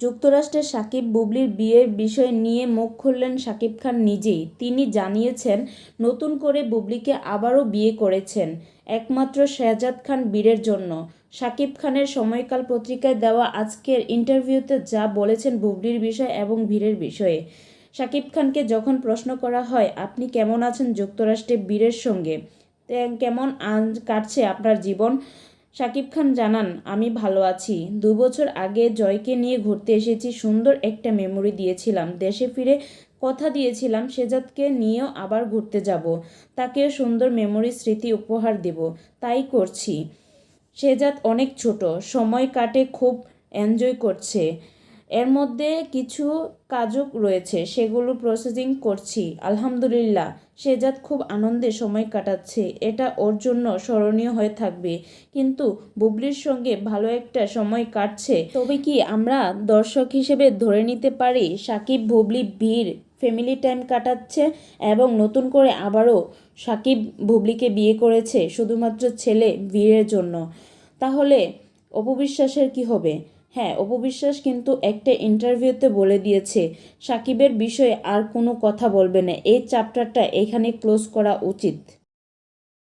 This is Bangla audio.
যুক্তরাষ্ট্রের সাকিব বুবলির বিয়ের বিষয় নিয়ে মুখ খুললেন সাকিব খান নিজেই। তিনি জানিয়েছেন, নতুন করে বুবলিকে আবারও বিয়ে করেছেন, একমাত্র শেহজাদ খান বীরের জন্য। সাকিব খানের সময়কাল পত্রিকায় দেওয়া আজকের ইন্টারভিউতে যা বলেছেন বুবলির বিষয় এবং বীরের বিষয়ে। সাকিব খানকে যখন প্রশ্ন করা হয়, আপনি কেমন আছেন যুক্তরাষ্ট্রে বীরের সঙ্গে? কেমন কাটছে আপনার জীবন? শাকিব খান জানান, আমি ভালো আছি। দু বছর আগে জয়কে নিয়ে ঘুরতে এসেছি, সুন্দর একটা মেমোরি দিয়েছিলাম। দেশে ফিরে কথা দিয়েছিলাম সেজাতকে নিয়েও আবার ঘুরতে যাব। তাকে সুন্দর মেমোরি স্মৃতি উপহার দেব। তাই করছি। সেজাত অনেক ছোট। সময় কাটে, খুব এনজয় করছে। এর মধ্যে কিছু কাজও রয়েছে, সেগুলো প্রসেসিং করছি, আলহামদুলিল্লাহ। শেজাদ খুব আনন্দে সময় কাটাচ্ছে, এটা ওর জন্য স্মরণীয় হয়ে থাকবে। কিন্তু বুবলির সঙ্গে ভালো একটা সময় কাটছে। তবে কি আমরা দর্শক হিসেবে ধরে নিতে পারি, সাকিব, বুবলি, বীর ফ্যামিলি টাইম কাটাচ্ছে এবং নতুন করে আবারও সাকিব, বুবলিকে বিয়ে করেছে, শুধুমাত্র ছেলে বীরের জন্য। তাহলে অপবিশ্বাসের কি হবে? হ্যাঁ অপবিশ্বাস কিন্তু একটা ইন্টারভিউতে বলে দিয়েছে, সাকিবের বিষয়ে আর কোনো কথা বলবে না। এই চ্যাপ্টারটা এখানে ক্লোজ করা উচিত।